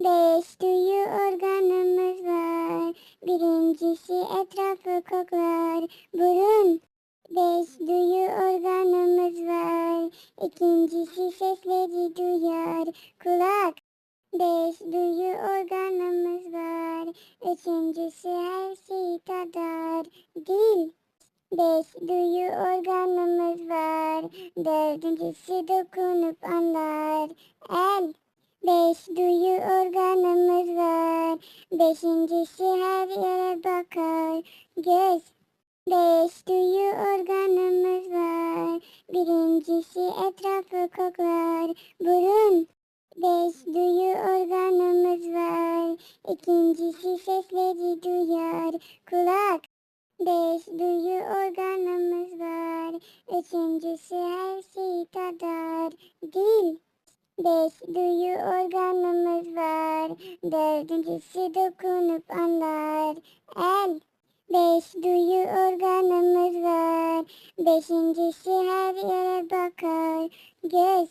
Beş duyu organımız var. Birincisi etrafı koklar. Burun. Beş duyu organımız var. İkincisi sesleri duyar. Kulak. Beş duyu organımız var. Üçüncüsü her şeyi tadar. Dil. Beş duyu organımız var. Dördüncüsü dokunup anlar. El. Beş duyu. Beşincisi her yere bakar. Göz. Beş duyu organımız var. Birincisi etrafı koklar. Burun. Beş duyu organımız var. İkincisi sesleri duyar. Kulak. Beş duyu organımız var. Üçüncüsü her şeyi tadar. Dil. Beş duyu organımız var. Dördüncüsü dokunup anlar. El. Beş duyu organımız var. Beşincisi her yere bakar. Göz.